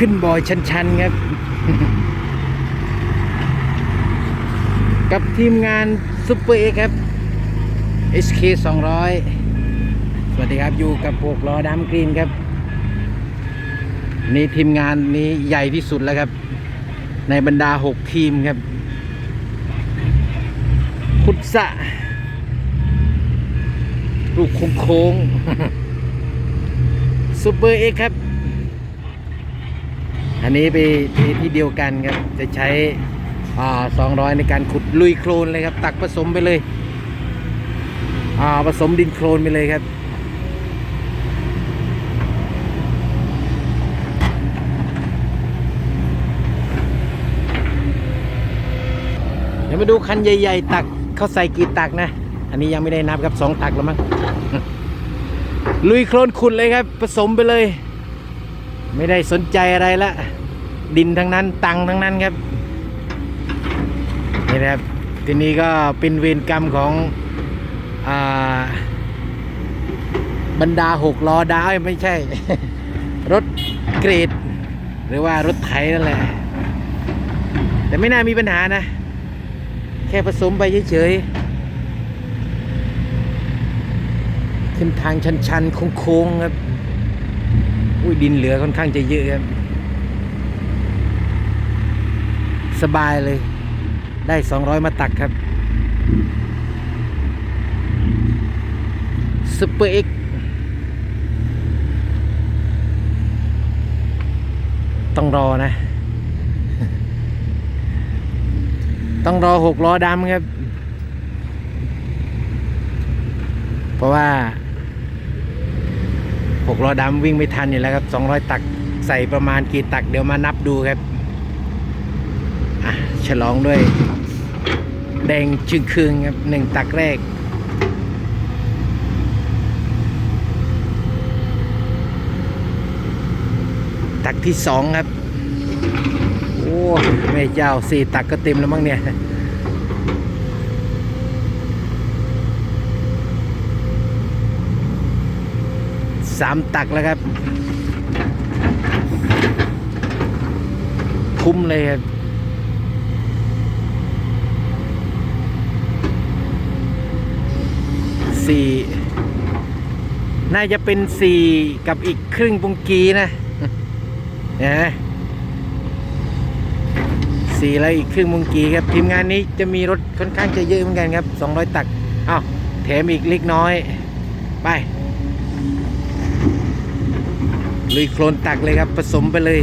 ขึ้นบอยชันๆครับ กับทีมงานซุปเปอร์เอครับ HK 200 สวัสดีครับอยู่กับพวกล้อดำกรีนครับ นี่ทีมงานนี้ใหญ่ที่สุดแล้วครับ ในบรรดา 6 ทีมครับพุทธะลูกโค้งๆซุปเปอร์เอ็กครับ อันนี้ไปที่ที่เดียวกันครับ จะใช้อ่า200 ในการขุดลุยโคลนเลยครับ ตักผสมไปเลยอ่าผสมดินโคลนไปเลยครับเดี๋ยวมาดูคันใหญ่ ๆ ตักเขาใส่กี่ตักนะ อันนี้ยังไม่ได้นับครับสองตักแล้วมั้งลุยโคลนขุดเลยครับ ผสมไปเลย ไม่ได้สนใจอะไรละดินทั้งนั้นตังทั้งนั้นครับนี่นะครับทีนี้ก็เป็นเวรกรรมของอบรรดาหกล้อดาวไม่ใช่ รถเกรด หรือว่ารถไถนั่นแหละ แต่ไม่น่ามีปัญหานะ แค่ผสมไปเฉยๆขึ้นทางชันๆโค้งๆครับ อุ้ยดินเหลือค่อนข้างจะเยอะครับสบายเลย ได้ 200 มาตักครับซุปเปอร์เอ็กต้องรอนะ ต้องรอหกล้อดำครับ เพราะว่า หกล้อดำวิ่งไม่ทันอยู่แล้วครับสองร้อยตักใส่ประมาณกี่ตักเดี๋ยวมานับดูครับอะฉลองด้วย แดงชึงคืงครับหนึ่งตักแรกตักที่สองครับ โอ้แม่เจ้าสี่ตักก็เต็มแล้วมั้งเนี่ย สามตักแล้วครับ คุ้มเลยครับสี่น่าจะเป็นสี่กับอีกครึ่งปุงกีนะนไหมสี่แล้วอีกครึ่งมุงกีครับ ทีมงานนี้จะมีรถค่อนข้างจะเยอะเหมือนกันครับ 200 ตักอ้าวแถมอีกเล็กน้อย ไป ลุยโคลนตักเลยครับ ผสมไปเลย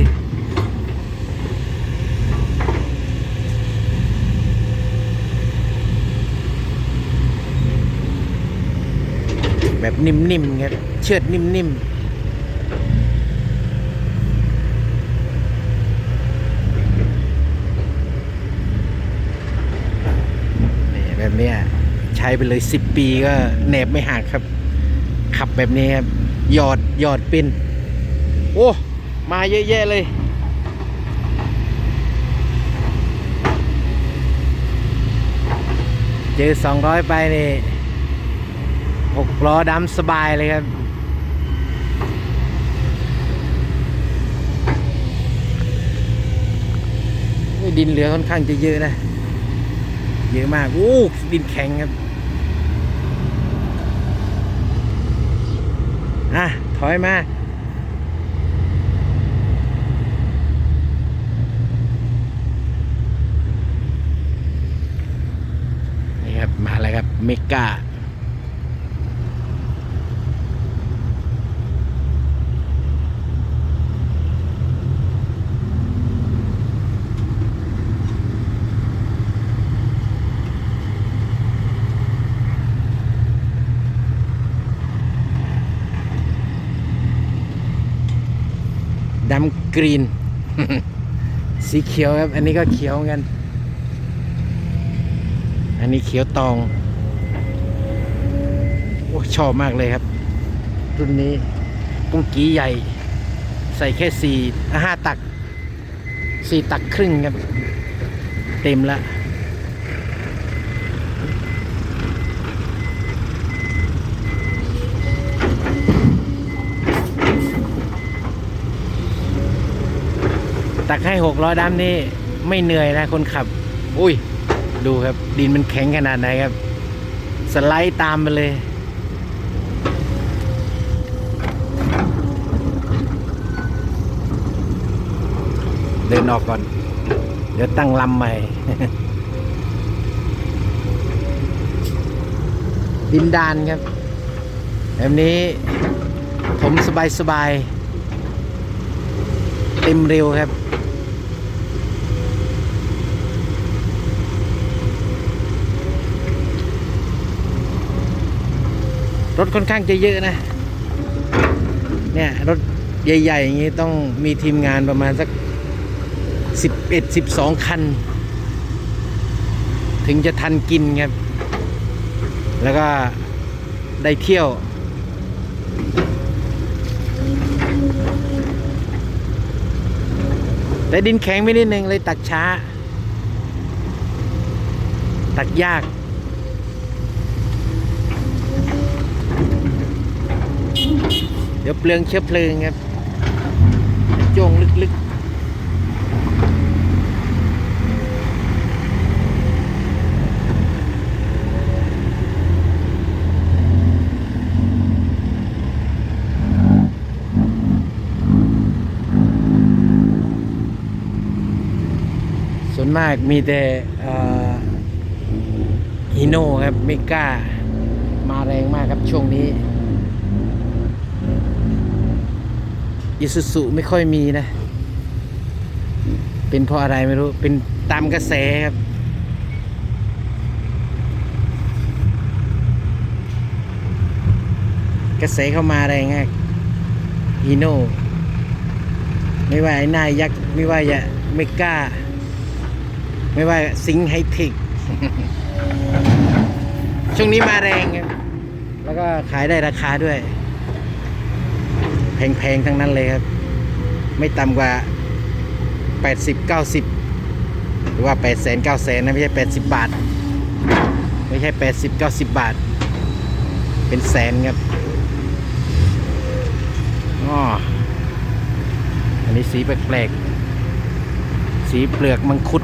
แบบนิ่มๆครับ เชือดนิ่มๆแบบเนี้ยใช้ไปเลย 10 ปีก็แหนบไม่หักครับ ขับแบบนี้ครับ หยอดหยอดเป็น โอ้มาเยอะแยะเลย เจอ 200 ไปนี่หกล้อดำสบายเลยครับ ดินเหลือค่อนข้างจะเยอะนะ เยอะมาก โอ้ ดินแข็งครับ อะ ถอยมา ครับ มาแล้วครับ เมกาดำกรีน สีเขียวครับ อันนี้ก็เขียวเหมือนกัน อันนี้เขียวตองโอ้ชอบมากเลยครับ รุ่นนี้ปุ้งกี้ใหญ่ ใส่แค่สี่ห้าตักสี่ตักครึ่งครับ เต็มละตักให้หกล้อยดำนี่ไม่เหนื่อยนะคนขับ อุ้ย ดูครับ ดินมันแข็งขนาดไหนครับ สไลด์ตามไปเลยเดินออกก่อน เดี๋ยวตั้งลำใหม่ ดินดานครับ แบบนี้ ผมสบายสบาย เต็มเร็วครับ รถค่อนข้างจะเยอะนะ เนี่ยรถใหญ่ ๆ อย่างนี้ต้องมีทีมงานประมาณสักสิบเอ็ดสิบสองคัน ถึงจะทันกินครับ แล้วก็ได้เที่ยว แต่ดินแข็งไม่นิดนึงเลยตักช้า ตักยาก ดี๋ยวเปลืองเชื้อเพลิงครับจ้งลึกๆส่วนมากมีแต่ฮีโน่ครับไม่กล้ามาแรงมากครับช่วงนี้ อิสุสุไม่ค่อยมีนะ เป็นเพราะอะไรไม่รู้ เป็นตามกระแสครับ กระแสเข้ามาแรงมากฮีโน่ไม่ว่าไอ้นายยักษ์ไม่ว่าจะไม่กล้า ไม่ว่าสิงไฮเทคช่วงนี้มาแรงครับแล้วก็ขายได้ราคาด้วย แพงๆทั้งนั้นเลยครับ ไม่ต่ำกว่า 80 90 หรือว่า 8 0 0 0 0 9 0 0 0นะไม่ใช่ 80 บาท ไม่ใช่ 80 90 บาท เป็นแสนครับอ๋ออันนี้สีแปลกๆ สีเปลือกมังคุด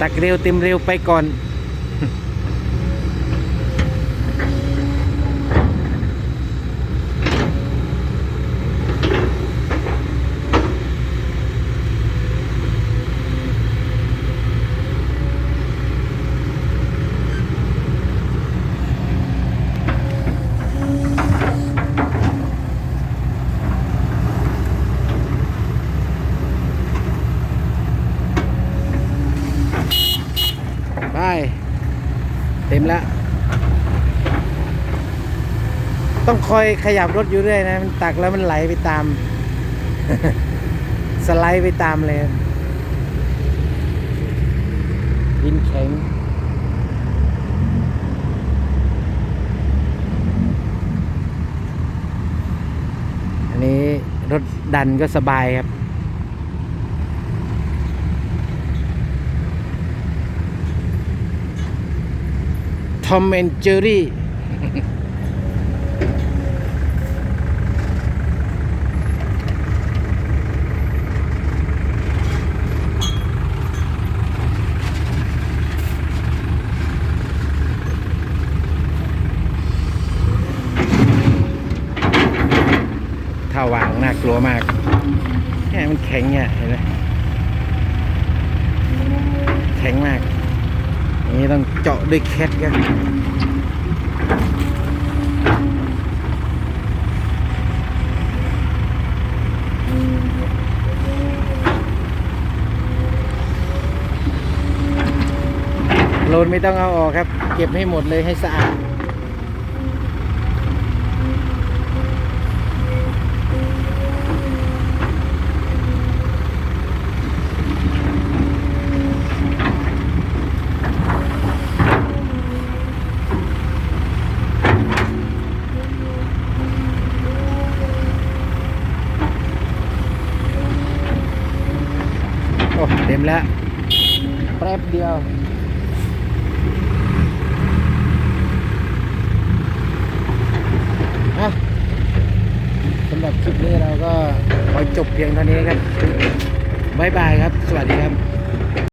ตักเร็วเต็มเร็วไปก่อน ไป เต็มแล้ว ต้องคอยขยับรถอยู่เรื่อยนะ มันตักแล้วมันไหลไปตาม สไลด์ไปตามเลยดินแข็งอันนี้รถดันก็สบายครับทอมแอนเจอรี่ ถ้าวางน่ากลัว มากแค่มันแข็งเนี่ยเห็นไหมแข็งมากอันนี้ต้องเจาะด้วยแคทกันโลนไม่ต้องเอาออกครับ เก็บให้หมดเลยให้สะอาด โอ้เต็มแล้วแป๊บเดียวสำหรับคลิปนี้เราก็ขอจบเพียงเท่านี้ครับบ๊ายบายครับ สวัสดีครับ